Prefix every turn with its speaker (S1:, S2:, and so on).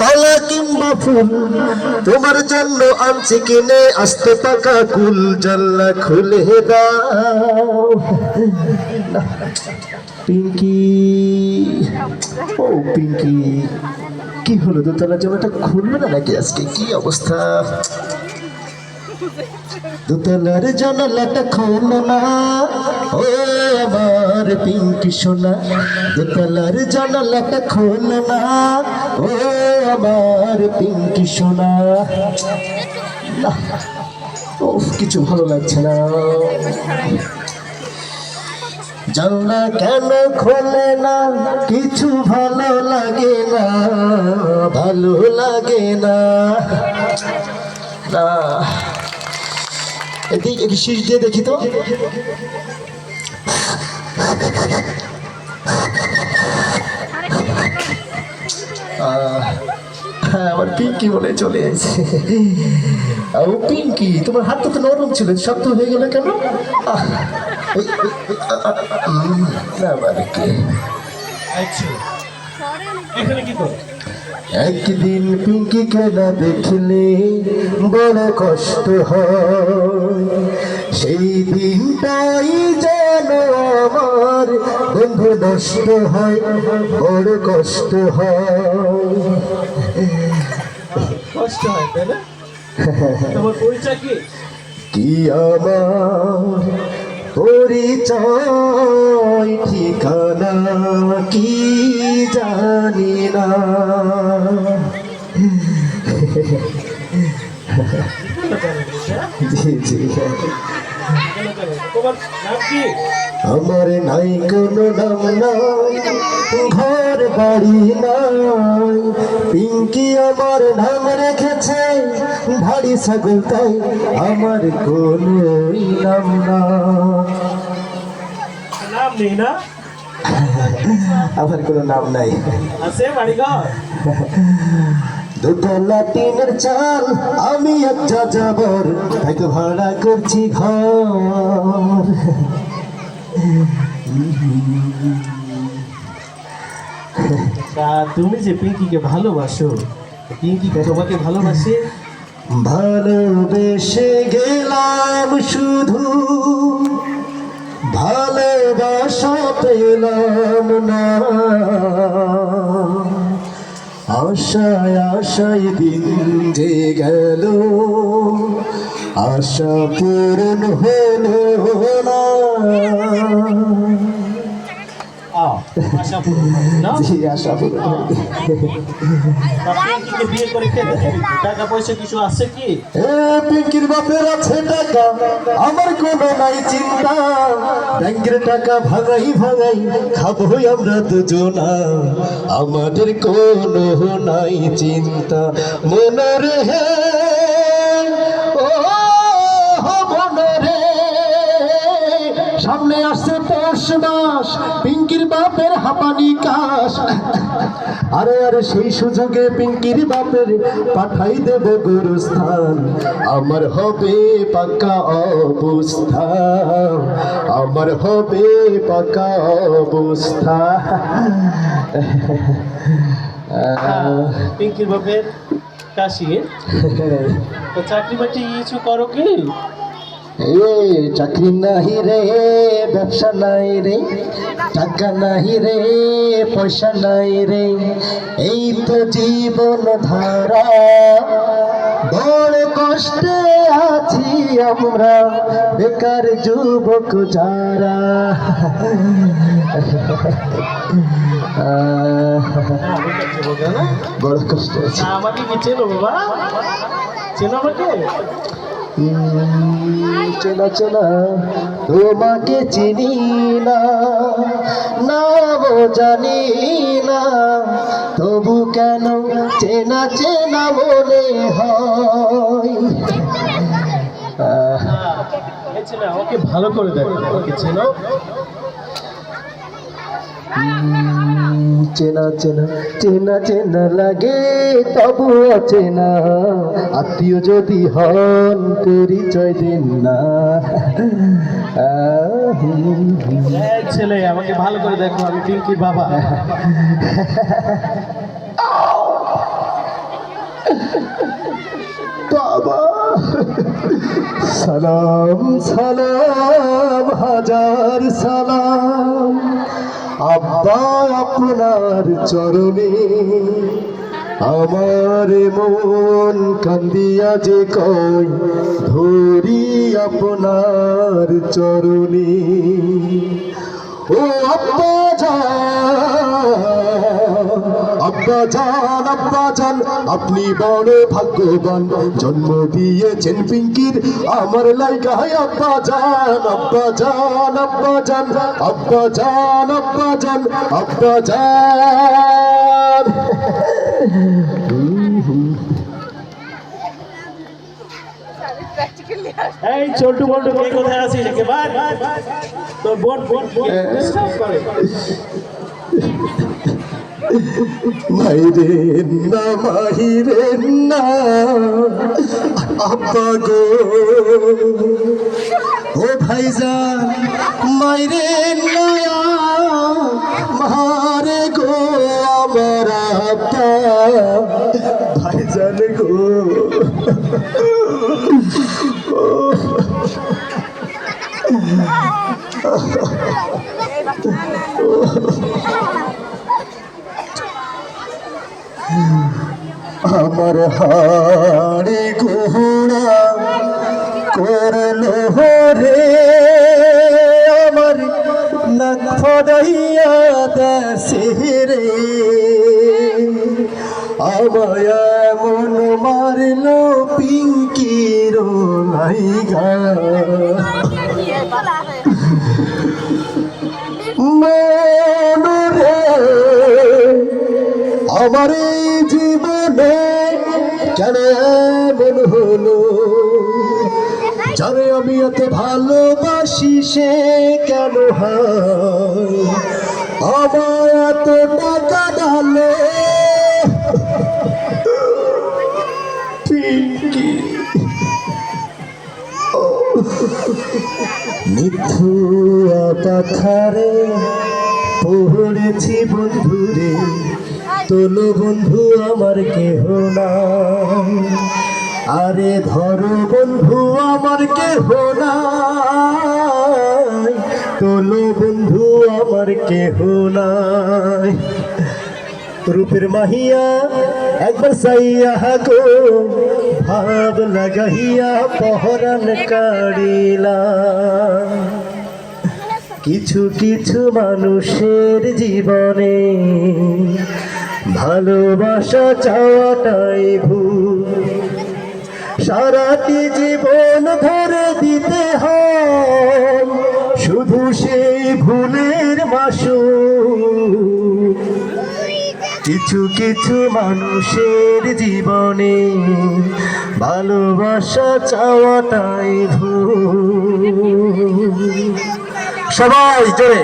S1: কলা কিংবা ফুল, তোমার জন্য আনছি কিনে, আসতে পাকা কুল জাল্লা খুলে দাও। পিঙ্কি, ও পিঙ্কি, কি হলো দোতলা জামাটা খুলবে না নাকি আজকে? কি অবস্থা? দোতলার জানালাটা খোলো না। ও আমার পিঙ্কি সোনা, দোতলার জানালাটা খোলো না। ও আমার পিঙ্কি সোনা। উফ, কিছু ভালো লাগছে না। জানলা কেন খোলে না? কিছু ভালো লাগে না, ভালো লাগে না। না এদিকে শীষ দিয়ে দেখি তো। হ্যাঁ আমার পিঙ্কি বলে চলে এসেছে ও পিঙ্কি, তোমার হাতটা তো নরম ছিল, শক্ত হয়ে গেল কেন? না
S2: এখানে কি করো?
S1: একদিন পিঙ্কিকে না দেখলে বড় কষ্ট হয়। সেই দিনটাই যেন আমার বন্ধু নষ্ট হয় বড় কষ্ট হয়।
S2: কষ্ট হয় তাই না? তোমার পরিচয় কি?
S1: কি আমার পরিচয় ঠিকানা কি জানি না? জি জি আমার নাই কোনো নাম নাই ঘর বাড়ি নাই। পিঙ্কি আমার নাম রেখেছে ভারী ছাগল তাই আমার কোনো নাম
S2: নেই না?
S1: আমার কোনো নাম নাই।
S2: আছে বাড়িঘর?
S1: টিনের চাল আমি এক যাযাবর এক ভাড়া করছি ঘর।
S2: তা তুমি যে পিঙ্কিকে ভালোবাসো পিঙ্কি তোমাকে ভালোবাসে?
S1: ভালোবেসে গেলাম শুধু। ভালোবাসা পেলাম না। আশায় আশায় দিন যে গেল আশা পূরণ হলো না।
S2: টাকা পয়সা কিছু আছে কি?
S1: এ পিঙ্কির বাপের আছে টাকা আমার কোনো নাই চিন্তা। ব্যাংকের টাকা ভাগাই ভাগাই খাব আমরা দুজনা। আমাদের কোনো নাই চিন্তা। মনে রে ও মনে রে সামনে আসছে পৌষ মাস পিঙ্কির বাপের হাঁপানি কাশ। আরে আরে সেই সুযোগে পিঙ্কির বাপের পাঠাই দেব গুরুস্থান। আমার হবে পাকা অবস্থা আমার হবে পাকা অবস্থা
S2: পিঙ্কির বাপের কাশি। তো চাকরি বাকরি কিছু করো কি?
S1: এ চাকরি নাহি রে, ব্যবসা নাই রে, টাকা নাহি রে, পয়সা নাই রে। এই তো জীবন ধারা, বড় কষ্টে আছি আমরা, বেকার যুবক যারা। বড় কষ্ট আছে।
S2: আমাকে কি চেনো বাবা? চেনো আমাকে?
S1: চেনা চেনা তোমাকে চিনি না নামও জানি না তবু কেন চেনা চেনা বলে হয়?
S2: ভালো করে দেখো ওকে চেনো।
S1: চেনা চেনা চেনা চেনা লাগে তবু অচেনা। আত্মীয় যদি হন পরিচয় দিন না।
S2: ছেলে আমাকে ভালো করে দেখো আমি পিঙ্কির বাবা।
S1: বাবা সালাম সালাম হাজার সালাম। আব্বা আপনার চরণে আমার মন কান্দিয়া যে কয় ধরি আপনার চরণে। ও আব্বা আপনি বড় ভাগ্যবান। জন্ম দিয়েছেন পিঙ্কির, আমার লাইগায় আব্বা জান আব্বা জান আব্বা জান আব্বা জান আব্বা জান আব্বা জান।
S2: এই ছোট্টু বল্টু কে কোথায় আছিস? একেবার তোর বোন বোন ডিস্টার্ব করে।
S1: মাইরে না মাহিরে না আব্বা গো। ও ভাইজান মাইরে না মারে গো আমার আব্বা ভাইজান গো। আমার হাড়ি ঘোড়া করল রে আমার নাক ফদাইয়া দেশে রে আমায় মন মারলো লাইগা মনুরে, আমার এই জীবনে কেন এমন হলো? যারে আমি এত ভালোবাসি, সে কেন হয়? আমার এত টাকা ডালে মিথুয়া পাথারে পড়েছি বন্ধুরে, তোলো বন্ধু আমার কেহ না আরে ধরো বন্ধু আমার কেহ না তোলো বন্ধু আমার কেহ নাই। রূপের মাহিয়া, একবার সাইয়া গো ভাব লাগাইয়া পহরান কাড়িলা। কিছু কিছু মানুষের জীবনে ভালোবাসা চাওয়াটাই ভুল। সারাটি জীবন ধরে দিতে হয়, শুধু সেই ভুলের মাসু কিছু কিছু মানুষের জীবনে ভালোবাসা চাওয়াটাই ভুল। সবাই জোরে।